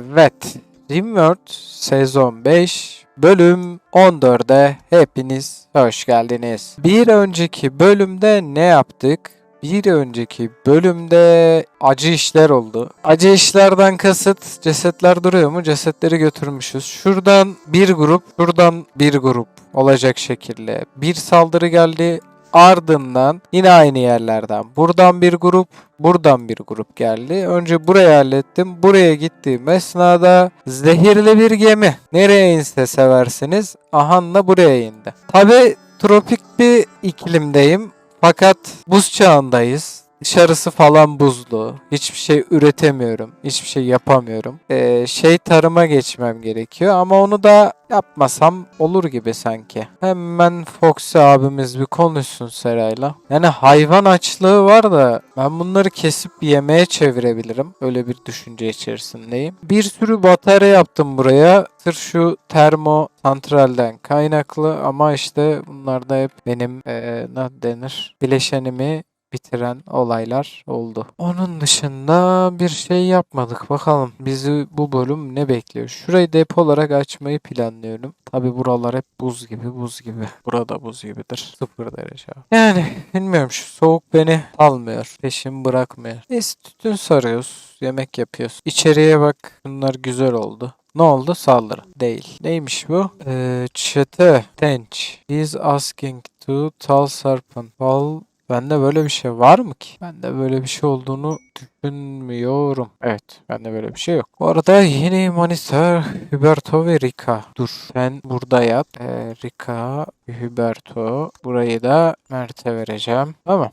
Evet. Rimworld sezon 5 bölüm 14'e hepiniz hoş geldiniz. Bir önceki bölümde ne yaptık? Bir önceki bölümde acı işler oldu. Acı işlerden kasıt cesetler duruyor mu? Cesetleri götürmüşüz. Şuradan bir grup, şuradan bir grup olacak şekilde. Bir saldırı geldi. Ardından yine aynı yerlerden. Buradan bir grup, buradan bir grup geldi. Önce buraya hallettim. Buraya gittiğim esnada zehirli bir gemi. Nereye inse seversiniz. Ahanla buraya indi. Tabi tropik bir iklimdeyim. Fakat buz çağındayız. Dışarısı falan buzlu. Hiçbir şey üretemiyorum. Hiçbir şey yapamıyorum. Ee, şey tarıma geçmem gerekiyor ama onu da yapmasam olur gibi sanki. Hemen Foxy abimiz bir konuşsun Seray'la. Yani hayvan açlığı var da ben bunları kesip yemeğe çevirebilirim. Öyle bir düşünce içerisindeyim. Bir sürü batarya yaptım buraya. Sırf şu termo santralden kaynaklı ama işte bunlar da hep benim eee ne denir bileşenimi bitiren olaylar oldu. Onun dışında bir şey yapmadık. Bakalım bizi bu bölüm ne bekliyor? Şurayı depo olarak açmayı planlıyorum. Tabi buralar hep buz gibi buz gibi. Burada buz gibidir. Sıfır derece. Yani bilmiyorum şu soğuk beni almıyor. Peşimi bırakmıyor. Neyse tütün sarıyoruz. Yemek yapıyoruz. İçeriye bak. Bunlar güzel oldu. Ne oldu? Saldırı. Değil. Neymiş bu? Ee, çete. Tench. He is asking to tell serpent. Well, Bende böyle bir şey var mı ki? Bende böyle bir şey olduğunu düşünmüyorum. Evet, bende böyle bir şey yok. Bu arada yeni maniter Huberto ve Rika. Dur, sen burada yat. Ee, Rika, Huberto. Burayı da Mert'e vereceğim. Tamam.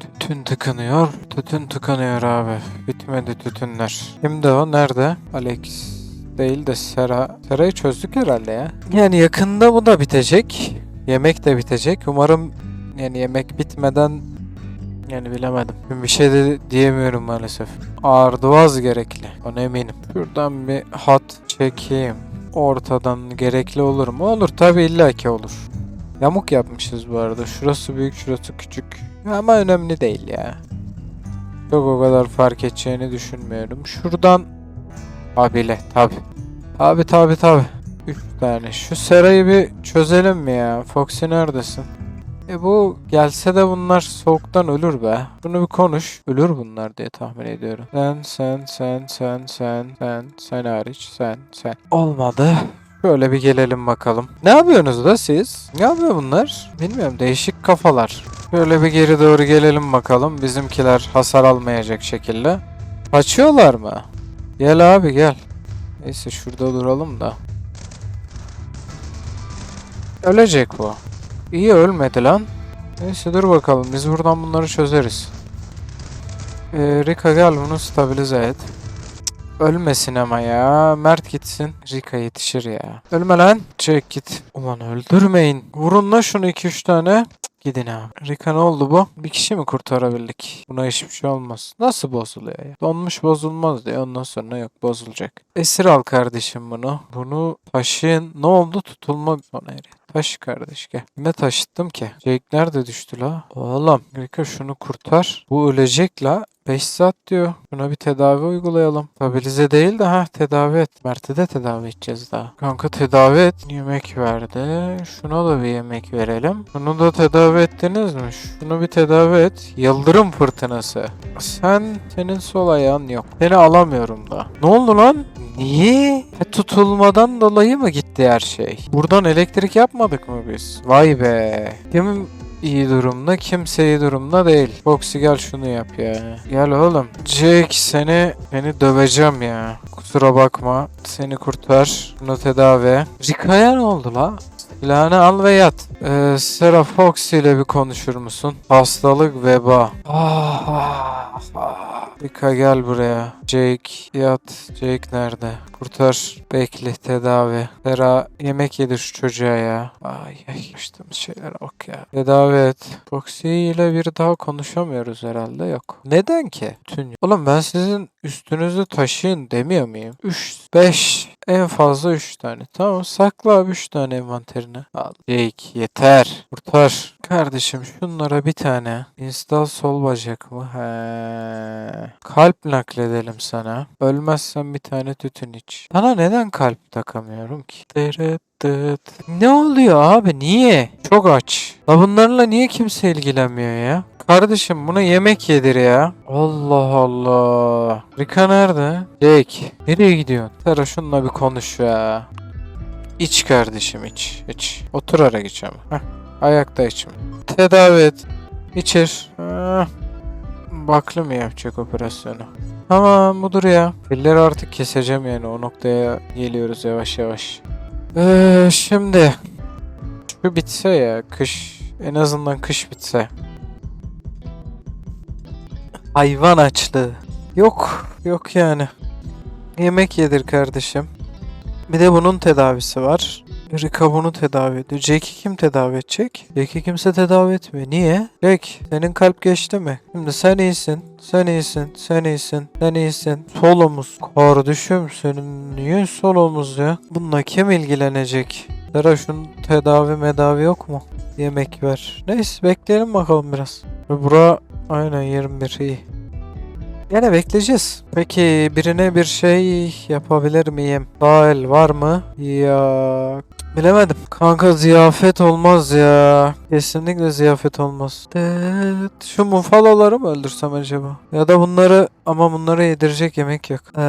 Tütün tıkanıyor. Tütün tıkanıyor abi. Bitmedi tütünler. Kimdi o? Nerede? Alex değil de Sera. Sera'yı çözdük herhalde ya. Yani yakında bu da bitecek. Yemek de bitecek. Umarım yani yemek bitmeden yani bilemedim. Bir şey de diyemiyorum maalesef. Arduaz gerekli. Ona eminim. Şuradan bir hat çekeyim. Ortadan gerekli olur mu? Olur tabi illaki olur. Yamuk yapmışız bu arada. Şurası büyük, şurası küçük. Ama önemli değil ya. Çok o kadar fark edeceğini düşünmüyorum. Şuradan Abiyle tabi. Abi tabi tabi. Üç tane. Şu serayı bir çözelim mi ya? Foxy neredesin? E bu gelse de bunlar soğuktan ölür be. Bunu bir konuş. Ölür bunlar diye tahmin ediyorum. Sen, sen, sen, sen, sen, sen, sen hariç, sen, sen. Olmadı. Şöyle bir gelelim bakalım. Ne yapıyorsunuz da siz? Ne yapıyor bunlar? Bilmiyorum değişik kafalar. Şöyle bir geri doğru gelelim bakalım. Bizimkiler hasar almayacak şekilde. Kaçıyorlar mı? Gel abi gel. Neyse şurada duralım da. Ölecek bu. İyi ölmedi lan. Neyse dur bakalım biz buradan bunları çözeriz. Ee, Rika gel bunu stabilize et. Ölmesin ama ya. Mert gitsin. Rika yetişir ya. Ölme lan. Çek git. Ulan öldürmeyin. Vurun la şunu 2-3 tane. Gidin abi. Rika ne oldu bu? Bir kişi mi kurtarabildik? Buna hiçbir şey olmaz. Nasıl bozuluyor ya? Donmuş bozulmaz diye ondan sonra yok bozulacak. Esir al kardeşim bunu. Bunu taşıyın. Ne oldu? Tutulma sona eriyor. Taş kardeş gel. Ne taşıttım ki? Jake nerede düştü la? Oğlum Rika şunu kurtar. Bu ölecek la. 5 saat diyor. Buna bir tedavi uygulayalım. Stabilize değil de ha tedavi et. Mert'e de tedavi edeceğiz daha. Kanka tedavi et. Yemek verdi. Şuna da bir yemek verelim. Bunu da tedavi ettiniz mi? Şunu bir tedavi et. Yıldırım fırtınası. Sen, senin sol ayağın yok. Seni alamıyorum da. Ne oldu lan? Niye? Ha, tutulmadan dolayı mı gitti her şey? Buradan elektrik yapmadık mı biz? Vay be. Kim iyi durumda, kimse iyi durumda değil. Foxy gel şunu yap ya. Gel oğlum. Jake seni, seni döveceğim ya. Kusura bakma. Seni kurtar. Bunu tedavi. Rika'ya ne oldu la? Silahını al ve yat. Ee, Sarah Fox ile bir konuşur musun? Hastalık veba. Ah, ah, ah. Rika gel buraya. Jake yat. Jake nerede? Kurtar. Bekle tedavi. Sarah yemek yedir şu çocuğa ya. Ay ay yapıştığımız şeylere bak ya. Tedavi et. Foxy ile bir daha konuşamıyoruz herhalde yok. Neden ki? Tün. Oğlum ben sizin üstünüzü taşıyın demiyor muyum? 3, 5, en fazla 3 tane. Tamam sakla abi 3 tane envanterine. Al. Jake yeter. Kurtar. Kardeşim şunlara bir tane. Install sol bacak mı? He. Kalp nakledelim sana. Ölmezsen bir tane tütün iç. Sana neden kalp takamıyorum ki? Dırıt dıt. Ne oluyor abi? Niye? Çok aç. La bunlarla niye kimse ilgilenmiyor ya? Kardeşim buna yemek yedir ya. Allah Allah. Rika nerede? Jake. Nereye gidiyorsun? Tara şununla bir konuş ya. İç kardeşim iç. iç. Oturarak iç ama. Heh. Ayakta içme. Tedavi et. İçir. Baklı mı yapacak operasyonu? Tamam budur ya. Pilleri artık keseceğim yani o noktaya geliyoruz yavaş yavaş. Ee, şimdi şu bitse ya kış en azından kış bitse. Hayvan açlığı. Yok yok yani. Yemek yedir kardeşim. Bir de bunun tedavisi var. Rika bunu tedavi ediyor. Jack'i kim tedavi edecek? Jack'i kimse tedavi etmiyor. Niye? Jack senin kalp geçti mi? Şimdi sen iyisin. Sen iyisin. Sen iyisin. Sen iyisin. Solomuz. Kardeşim senin niye solomuz ya? Bununla kim ilgilenecek? Dara şunun tedavi medavi yok mu? Yemek ver. Neyse bekleyelim bakalım biraz. Bura aynen 21 iyi. Yine bekleyeceğiz. Peki birine bir şey yapabilir miyim? Dahil var mı? Ya bilemedim. Kanka ziyafet olmaz ya. Kesinlikle ziyafet olmaz. Dıt. Şu mufalaları mı öldürsem acaba? Ya da bunları ama bunları yedirecek yemek yok. Ee,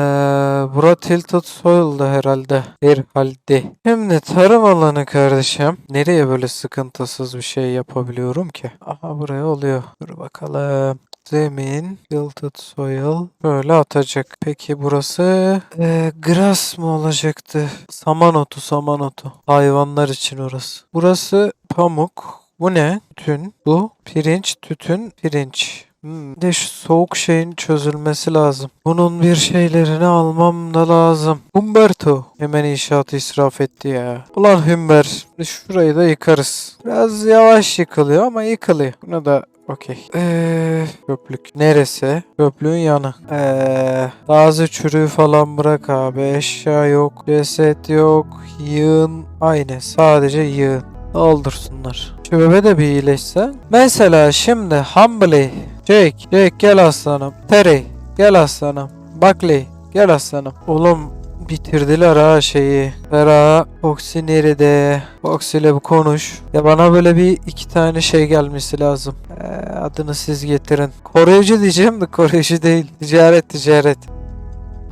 bura tilted soil'da herhalde. Herhalde. Şimdi tarım alanı kardeşim. Nereye böyle sıkıntısız bir şey yapabiliyorum ki? Aha buraya oluyor. Dur bakalım. Zemin, tilted soil. Böyle atacak. Peki burası eee grass mı olacaktı? Saman otu, saman otu. Hayvanlar için orası. Burası pamuk. Bu ne? Tütün. Bu pirinç, tütün, pirinç. Hmm. De şu soğuk şeyin çözülmesi lazım. Bunun bir şeylerini almam da lazım. Humberto. Hemen inşaatı israf etti ya. Ulan Humber. Şurayı da yıkarız. Biraz yavaş yıkılıyor ama yıkılıyor. Buna da Okey. Eee köplük. Neresi? Köplüğün yanı. Eee taze çürüğü falan bırak abi. Eşya yok. Ceset yok. Yığın. Aynı. Sadece yığın. Doldursunlar. Şu de bir iyileşse. Mesela şimdi Humbly. Jake. Jake gel aslanım. Terry. Gel aslanım. Buckley. Gel aslanım. Oğlum bitirdiler ha şeyi. Vera Foxy nerede? Foxy ile bir konuş. Ya bana böyle bir iki tane şey gelmesi lazım. Ee, adını siz getirin. Koruyucu diyeceğim de koruyucu değil. Ticaret ticaret.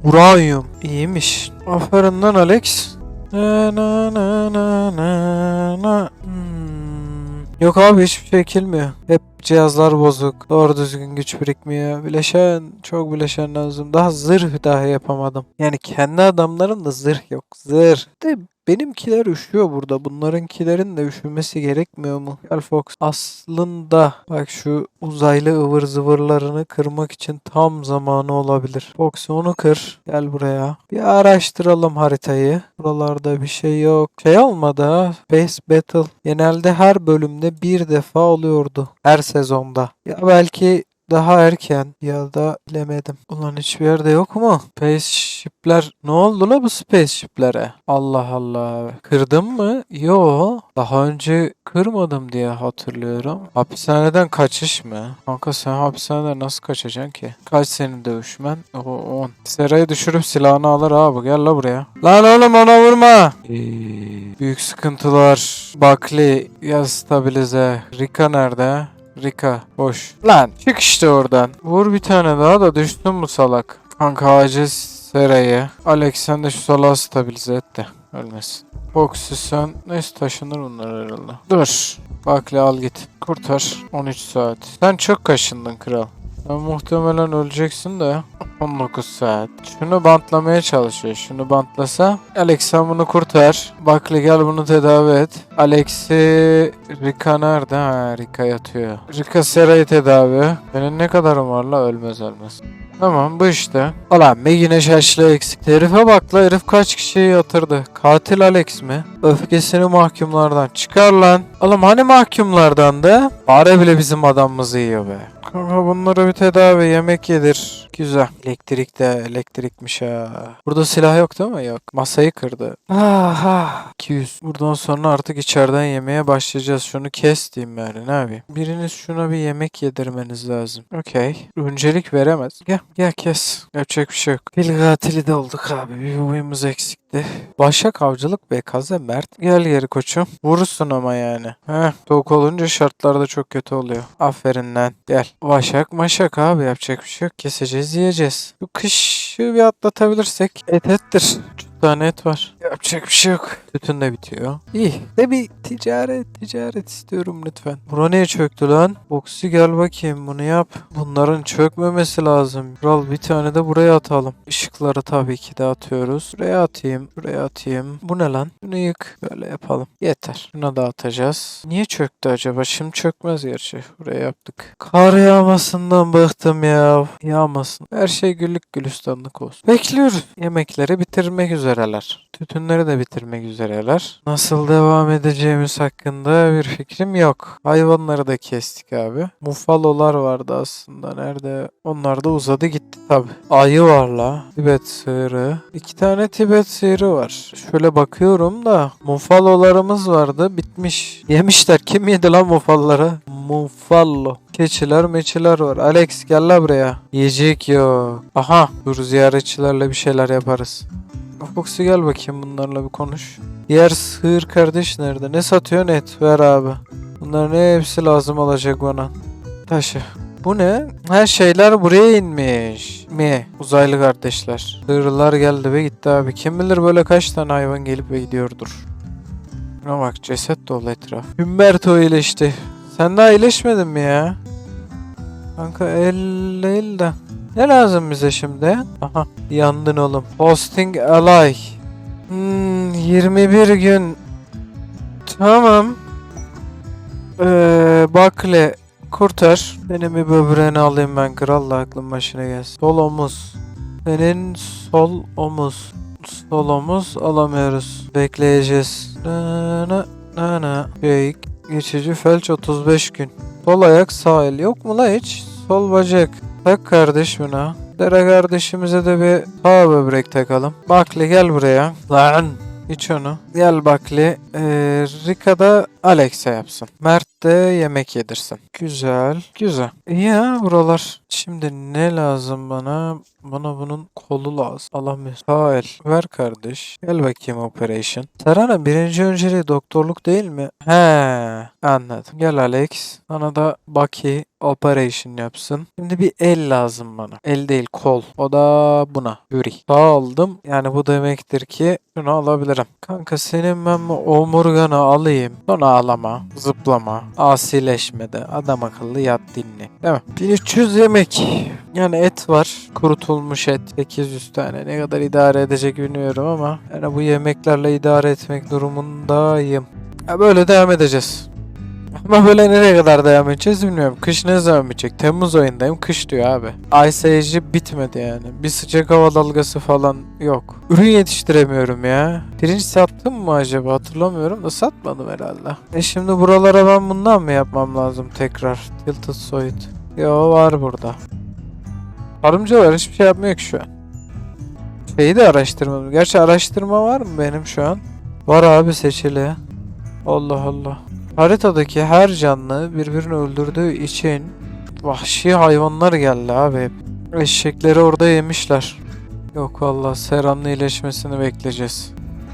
Uranyum. İyiymiş. Aferin lan Alex. Na na na na na. Hmm. Yok abi hiçbir şey ekilmiyor. Hep cihazlar bozuk. Doğru düzgün güç birikmiyor. Bileşen çok bileşen lazım. Daha zırh dahi yapamadım. Yani kendi adamlarım da zırh yok. Zırh. De benimkiler üşüyor burada. Bunlarınkilerin de üşümesi gerekmiyor mu? Gel Fox. Aslında bak şu uzaylı ıvır zıvırlarını kırmak için tam zamanı olabilir. Fox onu kır. Gel buraya. Bir araştıralım haritayı. Buralarda bir şey yok. Şey olmadı ha. Space Battle. Genelde her bölümde bir defa oluyordu. Her sezonda. Ya belki daha erken ya da bilemedim. Ulan hiçbir yerde yok mu? Spaceship'ler ne oldu la bu spaceship'lere? Allah Allah. Kırdın mı? Yo. Daha önce kırmadım diye hatırlıyorum. Hapishaneden kaçış mı? Kanka sen hapishaneden nasıl kaçacaksın ki? Kaç senin dövüşmen? O 10. Serayı düşürüp silahını alır abi. Gel la buraya. Lan oğlum ona vurma. Ee, büyük sıkıntılar. Buckley ya stabilize. Rika nerede? Rika boş. Lan çık işte oradan. Vur bir tane daha da düştün mu salak? Kanka acil Sera'yı. Alex sen de şu salağı stabilize et de ölmesin. Foxy sen neyse taşınır bunlar herhalde. Dur. Bakle al git. Kurtar. 13 saat. Sen çok kaşındın kral. Sen muhtemelen öleceksin de 19 saat. Şunu bantlamaya çalışıyor. Şunu bantlasa. Alex sen bunu kurtar. Bakli gel bunu tedavi et. Alex'i Rika nerede? Ha Rika yatıyor. Rika Sera'yı tedavi. Benim ne kadarım var la ölmez ölmez. Tamam bu işte. Ulan bir güneş açlığı eksik. Herife bak la herif kaç kişiyi yatırdı. Katil Alex mi? Öfkesini mahkumlardan çıkar lan. Oğlum hani mahkumlardan da? Fare bile bizim adamımızı yiyor be. Kanka bunlara bir tedavi yemek yedir. Güzel. Elektrik de elektrikmiş ha. Burada silah yok değil mi? Yok. Masayı kırdı. Aha. 200. Buradan sonra artık içeriden yemeye başlayacağız. Şunu kes diyeyim yani ne yapayım. Biriniz şuna bir yemek yedirmeniz lazım. Okey. Öncelik veremez. Gel gel kes. Yapacak bir şey yok. Fil katili de olduk abi. Bir boyumuz eksikti. Başak avcılık BKZ Mert. Gel geri koçum. Vurursun ama yani. Heh. Soğuk olunca şartlar da çok kötü oluyor. Aferin lan. Gel. Başak maşak abi yapacak bir şey yok. Keseceğiz yiyeceğiz. Bu kışı bir atlatabilirsek et ettir. Tane et var. Yapacak bir şey yok. Tütün de bitiyor. İyi. De bir ticaret, ticaret istiyorum lütfen. Bura niye çöktü lan? Boksi gel bakayım bunu yap. Bunların çökmemesi lazım. Kral bir tane de buraya atalım. Işıkları tabii ki de atıyoruz. Buraya atayım, buraya atayım. Bu ne lan? Bunu yık. Böyle yapalım. Yeter. Şuna da atacağız. Niye çöktü acaba? Şimdi çökmez gerçi. Buraya yaptık. Kar yağmasından bıktım ya. Yağmasın. Her şey güllük gülistanlık olsun. Bekliyoruz. Yemekleri bitirmek üzereler. Tütünleri de bitirmek üzereler. Nasıl devam edeceğimiz hakkında bir fikrim yok. Hayvanları da kestik abi. Mufalolar vardı aslında. Nerede? Onlar da uzadı gitti tabi. Ayı var la. Tibet sığırı. İki tane Tibet sığırı var. Şöyle bakıyorum da mufalolarımız vardı. Bitmiş. Yemişler. Kim yedi lan mufalları? Mufallo. Keçiler meçiler var. Alex gel la buraya. Yiyecek yok. Aha. Dur ziyaretçilerle bir şeyler yaparız. Foxy gel bakayım bunlarla bir konuş. Diğer sığır kardeş nerede? Ne satıyor net? Ver abi. Bunların hepsi lazım olacak bana. Taşı. Bu ne? Her şeyler buraya inmiş. Mi? Uzaylı kardeşler. Sığırlar geldi ve gitti abi. Kim bilir böyle kaç tane hayvan gelip ve gidiyordur. Buna bak ceset dolu etraf. Humberto iyileşti. Sen daha iyileşmedin mi ya? Kanka el değil de. Ne lazım bize şimdi? Aha yandın oğlum. Hosting alay. Hmm, 21 gün. Tamam. Ee, Bakle kurtar. Benim bir böbreğini alayım ben kralla aklım başına gelsin. Sol omuz. Senin sol omuz. Sol omuz alamıyoruz. Bekleyeceğiz. Na na na na. Şey, geçici felç 35 gün. Sol ayak sağ el. Yok mu la hiç? Sol bacak. Tak kardeş buna. Dere kardeşimize de bir sağ böbrek takalım. Bakli gel buraya. Lan. İç onu. Gel Bakli. Ee, Rika da Alex'e yapsın. Mert de yemek yedirsin. Güzel. Güzel. Ya buralar. Şimdi ne lazım bana? Bana bunun kolu lazım. Sağ el. Ver kardeş. Gel bakayım operation. Serana birinci önceliği doktorluk değil mi? He. Anladım. Gel Alex. Sana da Bucky operation yapsın. Şimdi bir el lazım bana. El değil kol. O da buna. Yuri. Sağ aldım. Yani bu demektir ki şunu alabilirim. Kanka senin ben omurganı alayım. Sonra ağlama. Zıplama. Asileşme de. Adam akıllı yat dinle. Değil mi? 1300 yemek. Yani et var. Kurutulmuş et. 800 tane. Ne kadar idare edecek bilmiyorum ama. Yani bu yemeklerle idare etmek durumundayım. Ya böyle devam edeceğiz. Ama böyle nereye kadar devam edeceğiz bilmiyorum. Kış ne zaman bitecek? Temmuz ayındayım. Kış diyor abi. Ice Age'i bitmedi yani. Bir sıcak hava dalgası falan yok. Ürün yetiştiremiyorum ya. Pirinç sattım mı acaba? Hatırlamıyorum da satmadım herhalde. E şimdi buralara ben bundan mı yapmam lazım tekrar? Tilted Soil. Yo var burada. Tarımcılar hiçbir şey yapmıyor ki şu an. Şeyi de araştırmadım. Gerçi araştırma var mı benim şu an? Var abi seçili. Allah Allah. Haritadaki her canlı birbirini öldürdüğü için vahşi hayvanlar geldi abi. Eşekleri orada yemişler. Yok valla Serhan'ın iyileşmesini bekleyeceğiz.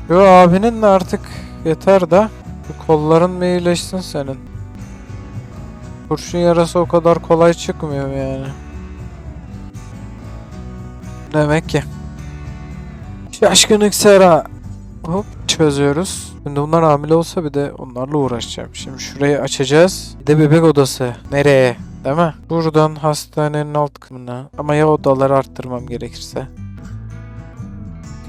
Yo abinin de artık yeter da kolların mı iyileşsin senin? Kurşun yarası o kadar kolay çıkmıyor yani. Demek ki. Şaşkınlık Sera. Hop çözüyoruz. Şimdi bunlar hamile olsa bir de onlarla uğraşacağım. Şimdi şurayı açacağız. Bir de bebek odası. Nereye? Değil mi? Buradan hastanenin alt kısmına. Ama ya odaları arttırmam gerekirse.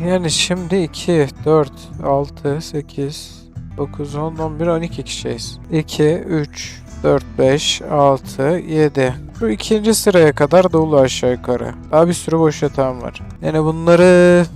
Yani şimdi 2, 4, 6, 8, 9, 10, 11, 12 kişiyiz. 2, 3, 4, 5, 6, 7. Şu ikinci sıraya kadar dolu aşağı yukarı. Daha bir sürü boş yatağım var. Yani bunları...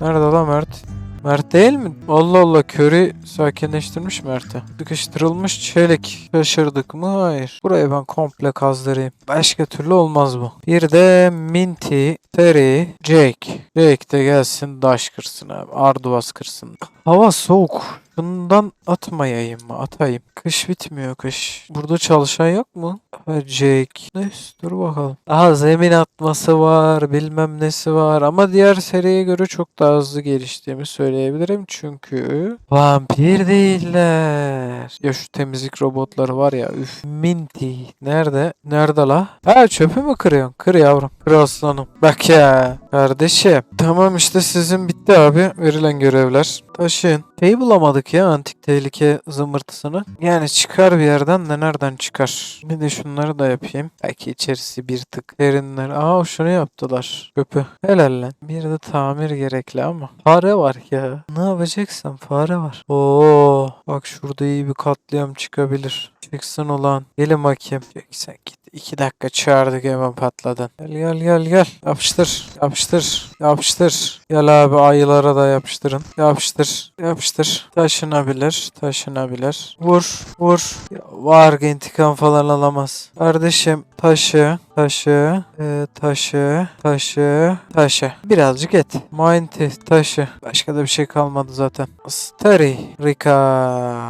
Nerede lan Mert? Mert değil mi? Allah Allah Curry sakinleştirmiş Mert'i. Sıkıştırılmış çelik. Şaşırdık mı? Hayır. Burayı ben komple kazdırayım. Başka türlü olmaz bu. Bir de Minty, Terry, Jake. Jake de gelsin daş kırsın abi. Arduvaz kırsın. Hava soğuk. Bundan atmayayım mı? Atayım. Kış bitmiyor kış. Burada çalışan yok mu? Jake. Neyse dur bakalım. Aha zemin atması var. Bilmem nesi var. Ama diğer seriye göre çok daha hızlı geliştiğimi söyleyebilirim. Çünkü vampir değiller. Ya şu temizlik robotları var ya. Üf. Minty. Nerede? Nerede la? Ha çöpü mü kırıyorsun? Kır yavrum. Kır aslanım. Bak ya. Kardeşim. Tamam işte sizin bitti abi. Verilen görevler. Taşıyın. Şeyi bulamadık ya antik tehlike zımbırtısını. Yani çıkar bir yerden de nereden çıkar? Bir de şunları da yapayım. Belki içerisi bir tık derinler. Aa şunu yaptılar. Köpü. Helal lan. Bir de tamir gerekli ama. Fare var ya. Ne yapacaksın? Fare var. Oo, bak şurada iyi bir katliam çıkabilir. Çıksın ulan. Gelin bakayım. Çek sen git. İki dakika çağırdık hemen patladın. Gel gel gel gel. Yapıştır. Yapıştır. Yapıştır. Gel abi ayılara da yapıştırın. Yapıştır. Yapıştır. Taşınabilir. Taşınabilir. Vur. Vur. Ya, var intikam falan alamaz. Kardeşim taşı. Taşı. e, taşı. Taşı. Taşı. Birazcık et. Minty. Taşı. Başka da bir şey kalmadı zaten. Starry. Rika.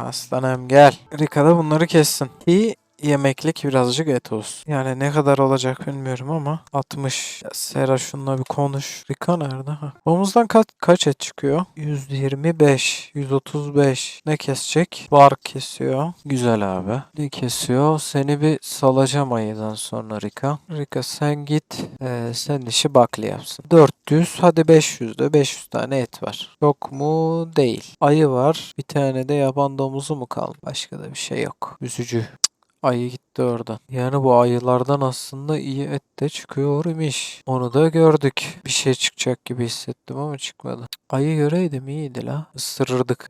Aslanım gel. Rika da bunları kessin. Ki yemeklik birazcık et olsun. Yani ne kadar olacak bilmiyorum ama 60. Ya Sera şununla bir konuş. Rika nerede? Ha. Omuzdan kaç, kaç et çıkıyor? 125, 135. Ne kesecek? Var kesiyor. Güzel abi. Ne kesiyor? Seni bir salacağım ayıdan sonra Rika. Rika sen git. Ee, sen işi baklı yapsın. 400 hadi 500 de 500 tane et var. Yok mu? Değil. Ayı var. Bir tane de yaban domuzu mu kaldı? Başka da bir şey yok. Üzücü. Ayı gitti oradan. Yani bu ayılardan aslında iyi et de çıkıyor imiş. Onu da gördük. Bir şey çıkacak gibi hissettim ama çıkmadı. Ayı göreydim iyiydi la. Isırırdık.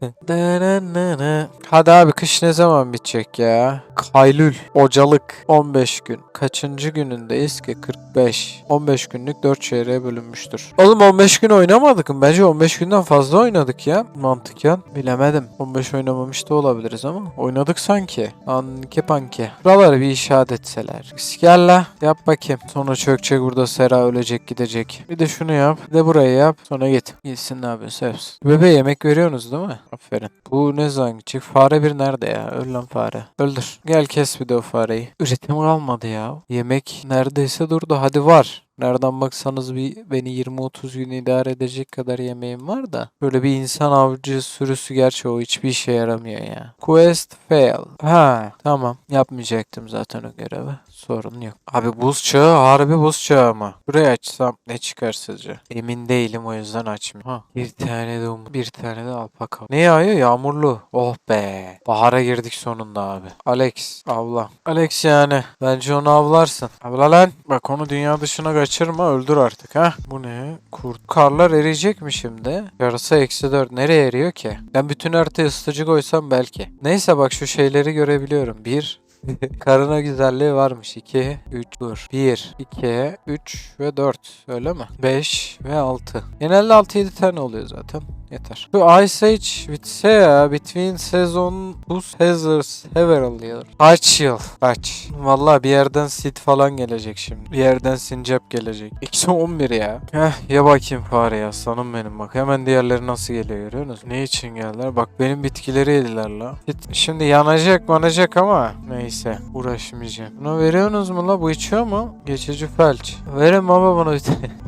Hadi abi kış ne zaman bitecek ya? Kaylül. Ocalık. 15 gün. Kaçıncı günündeyiz ki? 45. 15 günlük 4 çeyreğe bölünmüştür. Oğlum 15 gün oynamadık mı? Bence 15 günden fazla oynadık ya. Mantıken. Bilemedim. 15 oynamamış da olabiliriz ama. Oynadık sanki. Anke panke. Buraları bir işaret etseler. Gel. Yap bakayım. Sonra çökecek burada Sera ölecek gidecek. Bir de şunu yap. Bir de burayı yap. Sonra git. Gitsin ne yapıyorsun? Sevsin. Bebeğe yemek veriyorsunuz değil mi? Aferin. Bu ne zaman gidecek? Fare bir nerede ya? Öl lan fare. Öldür. Gel kes bir de o fareyi. Üretim kalmadı ya. Yemek neredeyse durdu. Hadi var. Nereden baksanız bir beni 20-30 gün idare edecek kadar yemeğim var da. Böyle bir insan avcı sürüsü gerçi o hiçbir işe yaramıyor ya. Quest fail. Ha tamam. Yapmayacaktım zaten o görevi. Sorun yok. Abi buz çağı harbi buz çağı mı? Burayı açsam ne çıkar sizce? Emin değilim o yüzden açmıyorum. Ha. Bir tane de um, bir tane de alpaka. Ne yağıyor? Yağmurlu. Oh be. Bahara girdik sonunda abi. Alex avla. Alex yani. Bence onu avlarsın. Avla lan. Bak onu dünya dışına kaçırma öldür artık ha. Bu ne? Kurt. Karlar eriyecek mi şimdi? Yarısı eksi 4. Nereye eriyor ki? Ben bütün haritayı ısıtıcı koysam belki. Neyse bak şu şeyleri görebiliyorum. Bir, Karına güzelliği varmış. 2, 3, dur. 1, 2, 3 ve 4. Öyle mi? 5 ve 6. Genelde 6-7 tane oluyor zaten. Yeter. Bu Ice Age bitse ya. Between sezon bu Heather several diyor. Kaç yıl? Kaç? Vallahi bir yerden Sid falan gelecek şimdi. Bir yerden Sincap gelecek. Eksi 11 ya. Heh ya bakayım fare ya. Sanım benim bak. Hemen diğerleri nasıl geliyor görüyorsunuz? Ne için geldiler? Bak benim bitkileri yediler la. Şimdi yanacak manacak ama neyse uğraşmayacağım. Bunu veriyorsunuz mu la? Bu içiyor mu? Geçici felç. Verin baba bana bir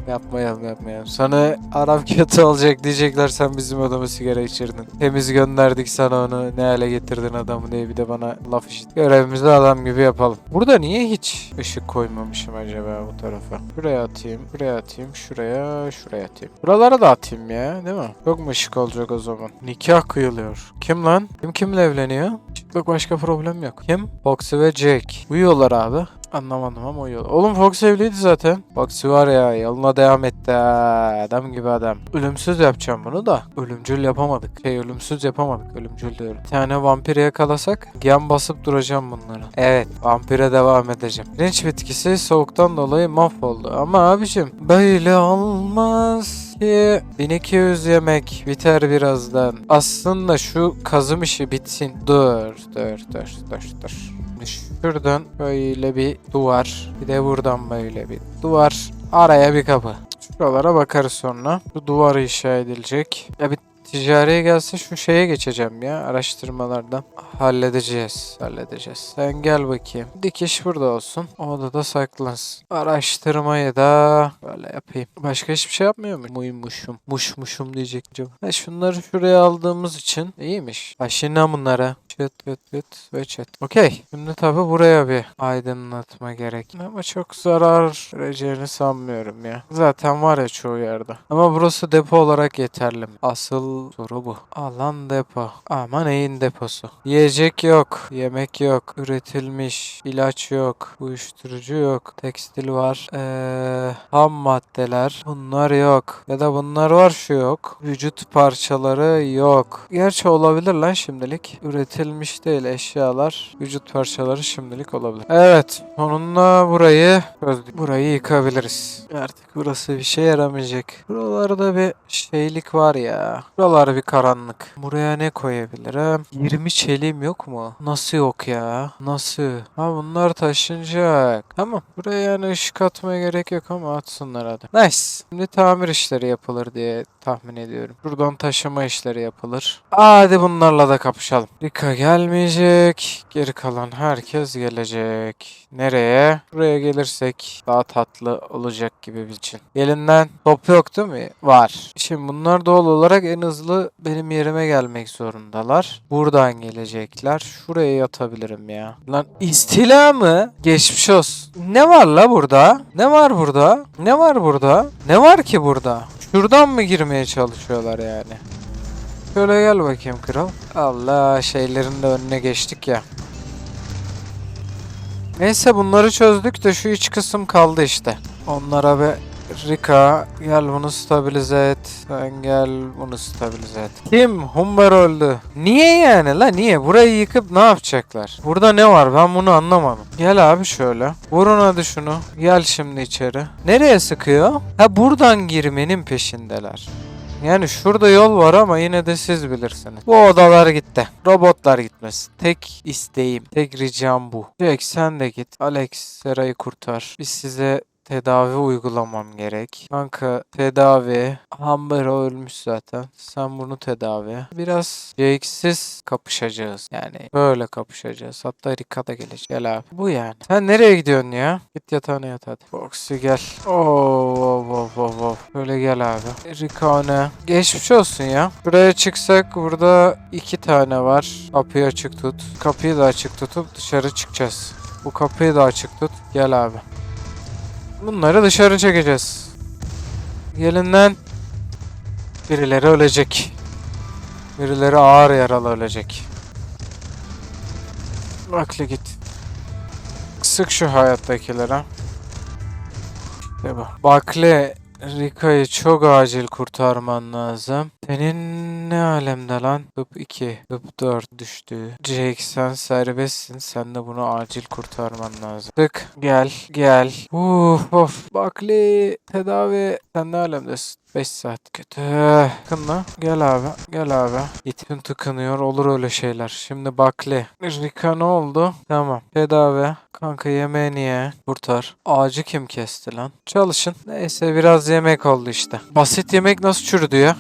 yapmayalım yapmayalım. Sana Arap kötü olacak diyecekler sen bizim adamı sigara içirdin. Temiz gönderdik sana onu ne hale getirdin adamı diye bir de bana laf işit. Görevimizi adam gibi yapalım. Burada niye hiç ışık koymamışım acaba bu tarafa? Şuraya atayım, buraya atayım, şuraya, şuraya atayım. Buralara da atayım ya değil mi? Çok mu ışık olacak o zaman? Nikah kıyılıyor. Kim lan? Kim kimle evleniyor? Çıklık başka problem yok. Kim? Foxy ve Jake. Uyuyorlar abi. Anlamadım ama yol. Oğlum Fox evliydi zaten. Fox var ya yoluna devam etti ha. Adam gibi adam. Ölümsüz yapacağım bunu da. Ölümcül yapamadık. Şey ölümsüz yapamadık. Ölümcül diyorum. Bir tane vampiri yakalasak gen basıp duracağım bunları. Evet vampire devam edeceğim. Pirinç bitkisi soğuktan dolayı mahvoldu. Ama abicim böyle olmaz ki 1200 yemek biter birazdan. Aslında şu kazım işi bitsin. Dur dur dur dur dur. Şuradan böyle bir duvar. Bir de buradan böyle bir duvar. Araya bir kapı. Şuralara bakarız sonra. Bu duvar inşa edilecek. Ya bir ticariye gelse şu şeye geçeceğim ya araştırmalardan. Halledeceğiz. Halledeceğiz. Sen gel bakayım. Dikiş burada olsun. O odada saklansın. Araştırmayı da böyle yapayım. Başka hiçbir şey yapmıyor mu? Muymuşum. Muşmuşum diyecektim. Ha şunları şuraya aldığımız için iyiymiş. Aşina bunlara. Çıt çıt çıt ve çıt. Okey. Şimdi tabi buraya bir aydınlatma gerek. Ama çok zarar vereceğini sanmıyorum ya. Zaten var ya çoğu yerde. Ama burası depo olarak yeterli mi? Asıl soru bu. Alan depo. Ama neyin deposu? Yiyecek yok. Yemek yok. Üretilmiş. ilaç yok. Uyuşturucu yok. Tekstil var. Ee, ham maddeler. Bunlar yok. Ya da bunlar var şu yok. Vücut parçaları yok. Gerçi olabilir lan şimdilik. Üretilmiş değil eşyalar. Vücut parçaları şimdilik olabilir. Evet. Onunla burayı çözdük. Burayı yıkabiliriz. Artık burası bir şey yaramayacak. Buralarda bir şeylik var ya. Buralar bir karanlık. Buraya ne koyabilirim? 20 çeliğim yok mu? Nasıl yok ya? Nasıl? Ha bunlar taşınacak. Tamam. Buraya yani ışık atmaya gerek yok ama atsınlar hadi. Nice. Şimdi tamir işleri yapılır diye tahmin ediyorum. Buradan taşıma işleri yapılır. Hadi bunlarla da kapışalım. Rika gelmeyecek. Geri kalan herkes gelecek. Nereye? Buraya gelirsek daha tatlı olacak gibi bir için. Gelinden top yok değil mi? Var. Şimdi bunlar doğal olarak en hızlı benim yerime gelmek zorundalar. Buradan gelecekler. Şuraya yatabilirim ya. Lan istila mı? Geçmiş olsun. Ne var la burada? Ne var burada? Ne var burada? Ne var ki burada? Şuradan mı girmeye çalışıyorlar yani? Şöyle gel bakayım kral. Allah şeylerin de önüne geçtik ya. Neyse bunları çözdük de şu iç kısım kaldı işte. Onlara bir Rika gel bunu stabilize et. Sen gel bunu stabilize et. Kim? Humber öldü. Niye yani la niye? Burayı yıkıp ne yapacaklar? Burada ne var ben bunu anlamadım. Gel abi şöyle. Vurun hadi şunu. Gel şimdi içeri. Nereye sıkıyor? Ha buradan girmenin peşindeler. Yani şurada yol var ama yine de siz bilirsiniz. Bu odalar gitti. Robotlar gitmesin. Tek isteğim, tek ricam bu. Jack sen de git. Alex Sera'yı kurtar. Biz size tedavi uygulamam gerek. Kanka tedavi. Amber ölmüş zaten. Sen bunu tedavi. Biraz Jake'siz kapışacağız. Yani böyle kapışacağız. Hatta Rika da gelecek. Gel abi. Bu yani. Sen nereye gidiyorsun ya? Git yatağına yat hadi. Foxy gel. Oo, oh, oh, oh, oh. Gel abi. Rika ne? Geçmiş olsun ya. Buraya çıksak burada iki tane var. Kapıyı açık tut. Kapıyı da açık tutup dışarı çıkacağız. Bu kapıyı da açık tut. Gel abi. Bunları dışarı çekeceğiz. Gelinden birileri ölecek. Birileri ağır yaralı ölecek. Bakle git. Sık şu hayattakilere. İşte bu. Bakle Rika'yı çok acil kurtarman lazım. Senin ne alemde lan? Tıp 2, tıp 4 düştü. Jake sen serbestsin. Sen de bunu acil kurtarman lazım. Tık gel gel. Uf of. Bakli tedavi. Sen ne alemdesin? 5 saat kötü. Tıkınla. Gel abi. Gel abi. İtin tıkınıyor. Olur öyle şeyler. Şimdi Bakli. Rika ne oldu? Tamam. Tedavi. Kanka yemeğini ye. Kurtar. Ağacı kim kesti lan? Çalışın. Neyse biraz yemek oldu işte. Basit yemek nasıl çürüdü ya?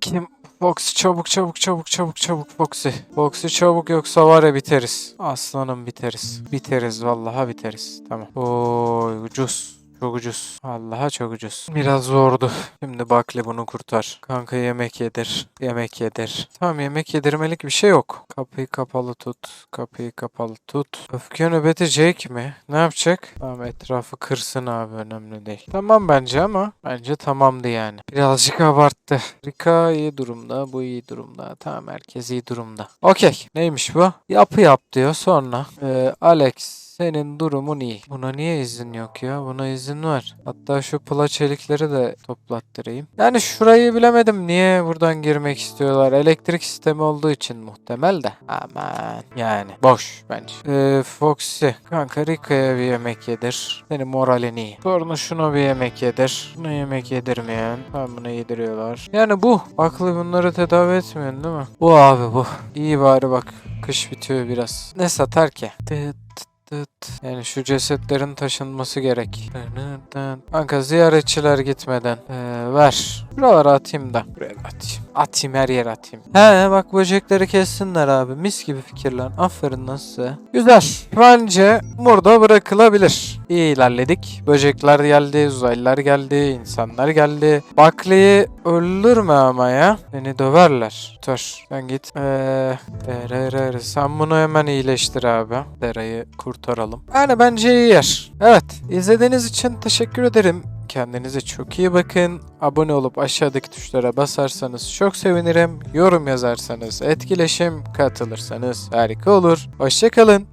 Kim? Foxy çabuk çabuk çabuk çabuk çabuk Foxy. Foxy çabuk yoksa var ya biteriz. Aslanım biteriz. Biteriz vallahi biteriz. Tamam. Oy ucuz. Çok ucuz. Vallahi çok ucuz. Biraz zordu. Şimdi Bakli bunu kurtar. Kanka yemek yedir. Yemek yedir. Tamam yemek yedirmelik bir şey yok. Kapıyı kapalı tut. Kapıyı kapalı tut. Öfke nöbeti Jake mi? Ne yapacak? Tamam etrafı kırsın abi önemli değil. Tamam bence ama bence tamamdı yani. Birazcık abarttı. Rika iyi durumda. Bu iyi durumda. Tamam herkes iyi durumda. Okey. Neymiş bu? Yapı yap diyor. Sonra e, Alex Senin durumun iyi. Buna niye izin yok ya? Buna izin var. Hatta şu pula çelikleri de toplattırayım. Yani şurayı bilemedim. Niye buradan girmek istiyorlar? Elektrik sistemi olduğu için muhtemel de. Aman. Yani boş bence. Ee, Foxy. Kanka Rica'ya bir yemek yedir. Senin moralin iyi. Sonra şuna bir yemek yedir. Buna yemek yedirmeyen. Tam buna yediriyorlar. Yani bu. Aklı bunları tedavi etmiyorsun değil mi? Bu abi bu. İyi bari bak. Kış bitiyor biraz. Ne satar ki? Tıt. Yani şu cesetlerin taşınması gerek. Kanka ziyaretçiler gitmeden ee, ver. Buralara atayım da. Buraya atayım. Atayım her yere atayım. He bak böcekleri kessinler abi. Mis gibi fikirler. Aferin lan size. Güzel. Bence burada bırakılabilir. İyi ilerledik. Böcekler geldi, uzaylılar geldi, insanlar geldi. Bakli'yi öldürme ama ya. Beni döverler. Dur sen git. Eee. Sen bunu hemen iyileştir abi. Dera'yı kurtaralım. Yani bence iyi yer. Evet. izlediğiniz için teşekkür ederim. Kendinize çok iyi bakın. Abone olup aşağıdaki tuşlara basarsanız çok sevinirim. Yorum yazarsanız etkileşim, katılırsanız harika olur. Hoşçakalın.